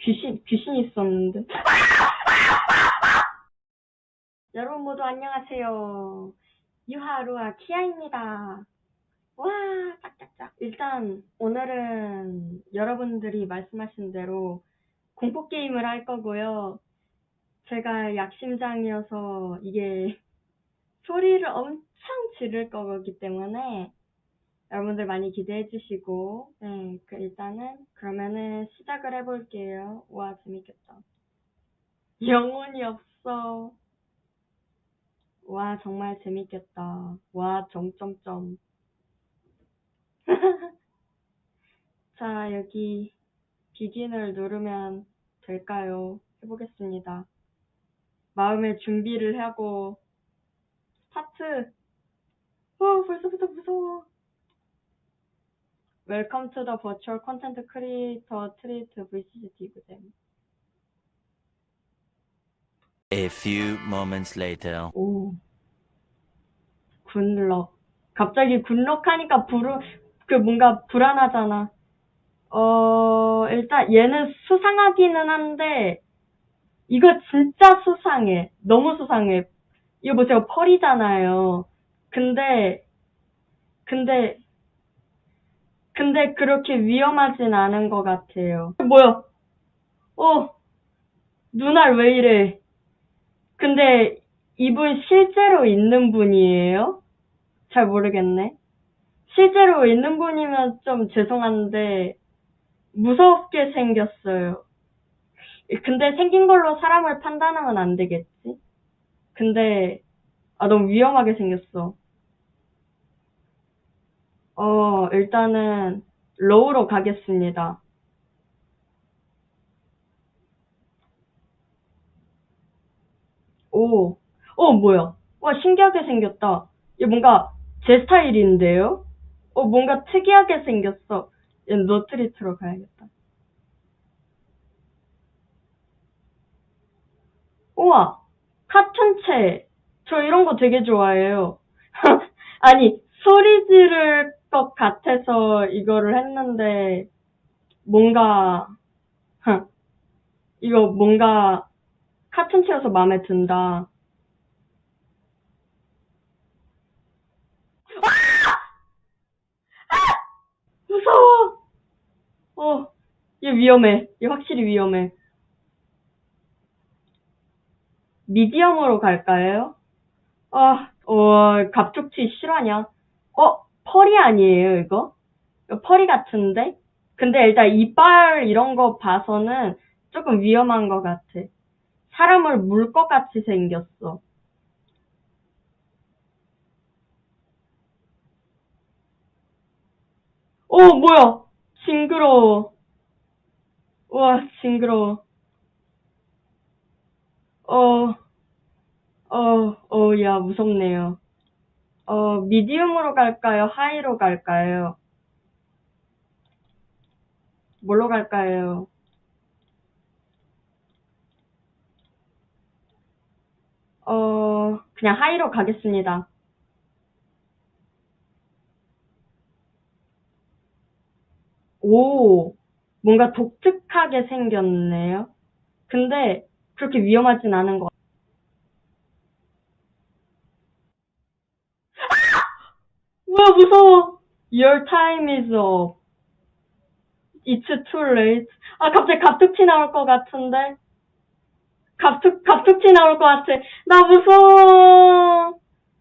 귀신, 귀신이 있었는데. 여러분 모두 안녕하세요. 유하루아 키아입니다. 와, 짝짝짝. 일단, 오늘은 여러분들이 말씀하신 대로 공포게임을 할 거고요. 제가 약심장이어서 이게 소리를 엄청 지를 거기 때문에 여러분들 많이 기대해 주시고, 네, 그 일단은 그러면은 시작을 해볼게요. 와, 재밌겠다. 영혼이 없어. 와, 정말 재밌겠다. 와, 점점점. 자, 여기 비긴을 누르면 될까요? 해보겠습니다. 마음의 준비를 하고 스타트. 어, 벌써부터 무서워. Welcome to the virtual content creator treat VCG 디그잼. A few moments later. 오. 굿럭. 갑자기 굿럭 하니까 불, 그 뭔가 불안하잖아. 어, 일단 얘는 수상하기는 한데, 이거 진짜 수상해. 너무 수상해. 이거 보세요. 펄이잖아요. 근데, 근데, 근데 그렇게 위험하진 않은 것 같아요. 뭐야? 어, 눈알 왜 이래? 근데 이분 실제로 있는 분이에요? 잘 모르겠네. 실제로 있는 분이면 좀 죄송한데 무섭게 생겼어요. 근데 생긴 걸로 사람을 판단하면 안 되겠지? 근데 아 너무 위험하게 생겼어. 어 일단은 로우로 가겠습니다. 오, 어, 뭐야. 와, 신기하게 생겼다. 얘 뭔가 제 스타일인데요? 어, 뭔가 특이하게 생겼어. 얘 노트리트로 가야겠다. 우와, 카툰체. 저 이런 거 되게 좋아해요. 아니, 소리 지를 것 같아서 이거를 했는데, 뭔가, 이거 뭔가 카툰체여서 마음에 든다. 무서워! 어, 얘 위험해. 얘 확실히 위험해. 미디엄으로 갈까요? 아, 어, 갑툭튀 실화냐? 어, 펄이 아니에요, 이거? 이거 펄이 같은데? 근데 일단 이빨 이런 거 봐서는 조금 위험한 것 같아. 사람을 물 것 같이 생겼어. 어, 뭐야? 징그러워. 와, 징그러워. 어, 어, 어, 야, 무섭네요. 어, 미디움으로 갈까요? 하이로 갈까요? 뭘로 갈까요? 어, 그냥 하이로 가겠습니다. 오, 뭔가 독특하게 생겼네요. 근데 그렇게 위험하진 않은 것 같아요. 뭐야, 무서워. Your time is up. It's too late. 아, 갑자기 갑툭튀 나올 것 같은데? 갑툭, 갑툭튀 나올 것 같아. 나 무서워.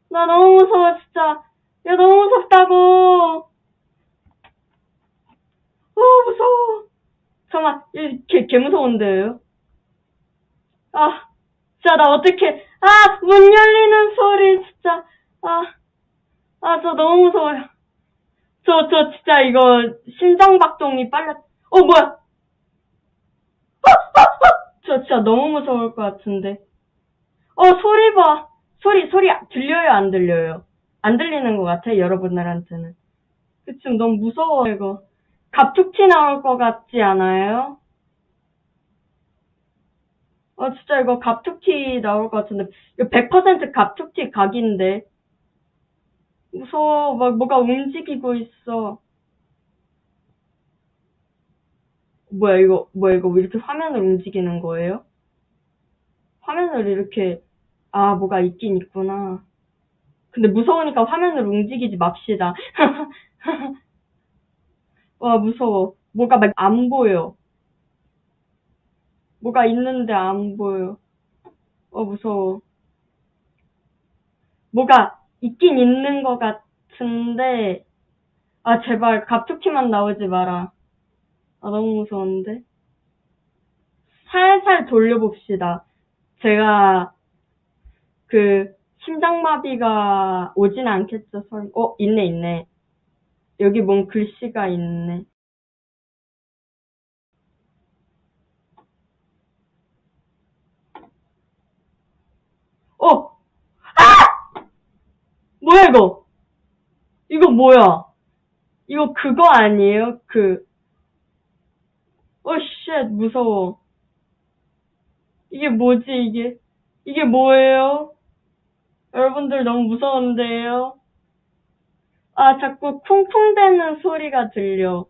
나 너무 무서워, 진짜. 야, 너무 무섭다고. 어, 무서워. 잠깐만, 얘, 개, 개 무서운데요? 아, 진짜, 나 어떡해. 아, 문 열리는 소리, 진짜. 아, 아, 저 너무 무서워요. 저, 저, 진짜, 이거, 심장박동이 빨라. 어, 뭐야? 어, 어, 어! 저 진짜 너무 무서울 것 같은데. 어, 소리 봐. 소리, 소리, 들려요, 안 들려요? 안 들리는 것 같아, 여러분들한테는. 지금 너무 무서워, 이거. 갑툭튀 나올 것 같지 않아요? 어, 진짜 이거 갑툭튀 나올 것 같은데. 이거 100% 갑툭튀 각인데. 무서워. 막 뭐가 움직이고 있어. 뭐야, 이거, 뭐야, 이거 왜 이렇게 화면을 움직이는 거예요? 화면을 이렇게, 아, 뭐가 있긴 있구나. 근데 무서우니까 화면을 움직이지 맙시다. 와, 무서워. 뭐가 막 안 보여. 뭐가 있는데 안 보여. 어, 무서워. 뭐가 있긴 있는 것 같은데, 아, 제발 갑툭튀만 나오지 마라. 아, 너무 무서운데? 살살 돌려봅시다. 제가, 그, 심장마비가 오진 않겠죠, 설 어, 있네, 있네. 여기 뭔 글씨가 있네. 어! 아! 뭐야, 이거? 이거 뭐야? 이거 그거 아니에요? 그, 어, 쉣, 무서워. 이게 뭐지, 이게? 이게 뭐예요? 여러분들 너무 무서운데요? 아, 자꾸 쿵쿵대는 소리가 들려.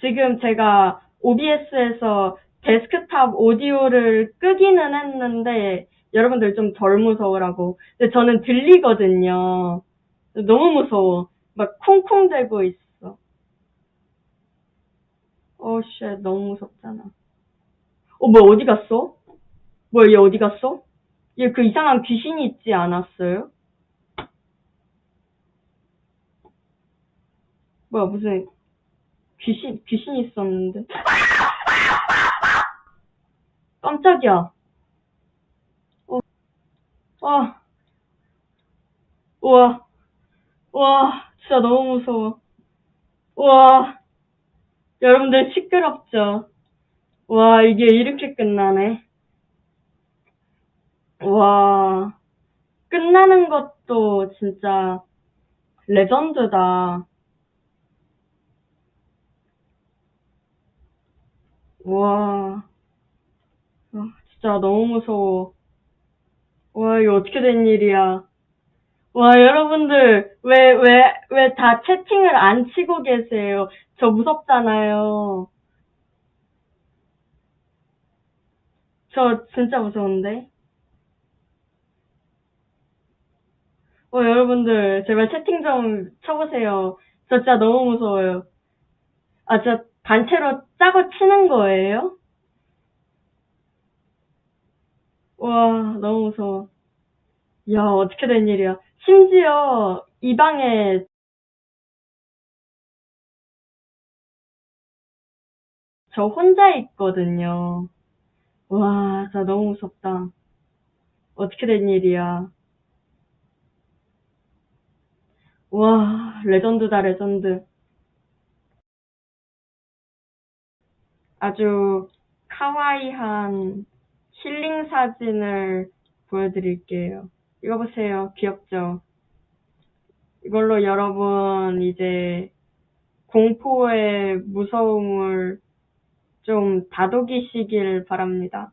지금 제가 OBS에서 데스크탑 오디오를 끄기는 했는데, 여러분들 좀 덜 무서우라고. 근데 저는 들리거든요. 너무 무서워. 막 쿵쿵대고 있어. 어, 쉣, 너무 무섭잖아. 어, 뭐야, 어디 갔어? 뭐야, 얘 어디 갔어? 얘 그 이상한 귀신이 있지 않았어요? 뭐야, 무슨 귀신, 귀신이 있었는데. 깜짝이야. 어, 아, 우와, 우와, 진짜 너무 무서워. 우와, 여러분들 시끄럽죠? 와, 이게 이렇게 끝나네. 와, 끝나는 것도 진짜 레전드다. 와, 아, 진짜 너무 무서워. 와, 이거 어떻게 된 일이야. 와, 여러분들, 왜, 왜, 왜 다 채팅을 안 치고 계세요? 저 무섭잖아요. 저 진짜 무서운데? 어, 여러분들, 제발 채팅 좀 쳐보세요. 저 진짜 너무 무서워요. 아, 저 단체로 짜고 치는 거예요? 와, 너무 무서워. 야, 어떻게 된 일이야. 심지어 이 방에 저 혼자 있거든요. 와, 진짜 너무 무섭다. 어떻게 된 일이야. 와, 레전드다, 레전드. 아주 카와이한 힐링 사진을 보여드릴게요. 이거 보세요. 귀엽죠? 이걸로 여러분 이제 공포의 무서움을 좀 다독이시길 바랍니다.